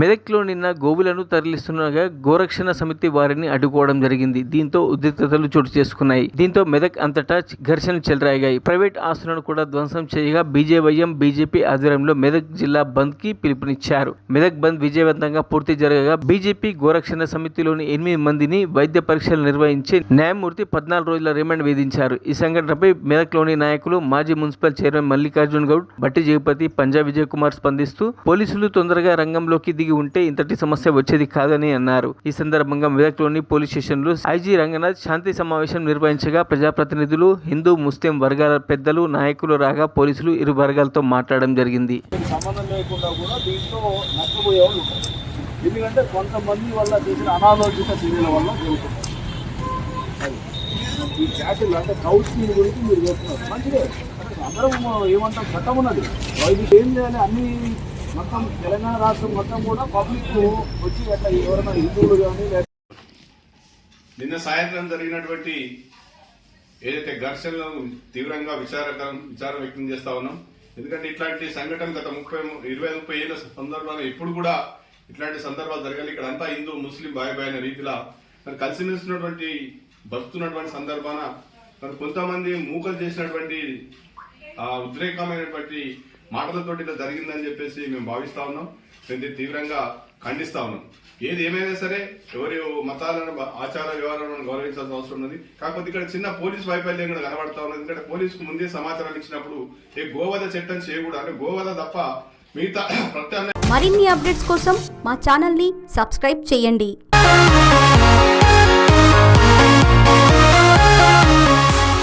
మెదక్లో నిన్న గోవులను తరలిస్తుండగా గోరక్షణ సమితి వారిని అడ్డుకోవడం జరిగింది. దీంతో ఉద్రిక్తతలు చోటు చేసుకున్నాయి. దీంతో మెదక్ అంతటా ఘర్షణలు చెలరాగాయి. ప్రైవేట్ ఆస్తులను కూడా ధ్వంసం చేయగా బీజేవైఎం బీజేపీ ఆధ్వర్యంలో మెదక్ జిల్లా బంద్కి పిలుపునిచ్చారు. మెదక్ బంద్ విజయవంతంగా పూర్తి జరగగా బీజేపీ గోరక్షణ సమితిలోని ఎనిమిది మందిని వైద్య పరీక్షలు నిర్వహించి న్యాయమూర్తి పద్నాలుగు రోజుల రిమాండ్ విధించారు. ఈ సంఘటనపై మెదక్లోని నాయకులు మాజీ మున్సిపల్ చైర్మన్ మల్లికార్జున్ గౌడ్ బట్టి జగపతి పంజాబ్ విజయ్ కుమార్ స్పందిస్తూ పోలీసులు తొందరగా రంగంలోకి దిగి తిరిగి ఉంటే ఇంతటి సమస్య వచ్చేది కాదని అన్నారు. ఈ సందర్భంగా మెదక్లోని పోలీస్ స్టేషన్లో ఐజీ రంగనాథ్ శాంతి సమావేశం నిర్వహించగా ప్రజాప్రతినిధులు హిందూ ముస్లిం వర్గాల పెద్దలు నాయకులు రాగా పోలీసులు ఇరు వర్గాలతో మాట్లాడడం జరిగింది. సంబంధం లేకుండా కూడా దీంట్లో ఎందుకంటే కొంతమంది వల్ల చేసిన అనాలోచిత చర్యల వల్ల జరుగుతుంది. ఈ క్యాటిల్ అంటే కౌన్సిలింగ్ గురించి మీరు చేస్తున్నారు. మంచిదే. అందరం ఏమంటాం చట్టం ఉన్నది. ఇది ఏం చేయాలి? అన్ని మొత్తం తెలంగాణ రాష్ట్రం మొత్తం కూడా పబ్లిక్ వచ్చి అట్లా ఎవరైనా హిందువులు కానీ నిన్న సాయంత్రం జరిగినటువంటి ఏదైతే ఘర్షణలను తీవ్రంగా విచారకరం విచారం వ్యక్తం చేస్తా ఉన్నాం. ఎందుకంటే ఇట్లాంటి సంఘటన గత ముప్పై ఇరవై ముప్పై ఏళ్ళ సందర్భాలు ఎప్పుడు కూడా ఇట్లాంటి సందర్భాలు జరగాలి. ఇక్కడ అంతా హిందూ ముస్లిం బాయ్ బాయ్ అనే రీతిలో మరి కలిసిమెలిసినటువంటి బతుకున్నటువంటి సందర్భాన మరి కొంతమంది మూకలు చేసినటువంటి ఉద్రేకమైనటువంటి మాటలతోటి ఇలా జరిగిందని చెప్పేసి మేము భావిస్తా ఉన్నాం. మేము తీవ్రంగా ఖండిస్తా ఉన్నాం. ఏది ఏమైనా సరే ఎవరి మతాలను ఆచార వ్యవహారాలను గౌరవించాల్సిన అవసరం ఉన్నది. కాకపోతే ఇక్కడ చిన్న పోలీస్ వైఫల్యం కూడా కనబడతా ఉన్నది. ఎందుకంటే పోలీసుకు ముందే సమాచారాలు ఇచ్చినప్పుడు ఏ గోవధ చట్టం చేయకూడదు. అంటే గోవధ తప్ప మిగతా ప్రత్యామ్నాయ మరిన్ని అప్డేట్స్ కోసం మా ఛానల్ని సబ్స్క్రైబ్ చేయండి.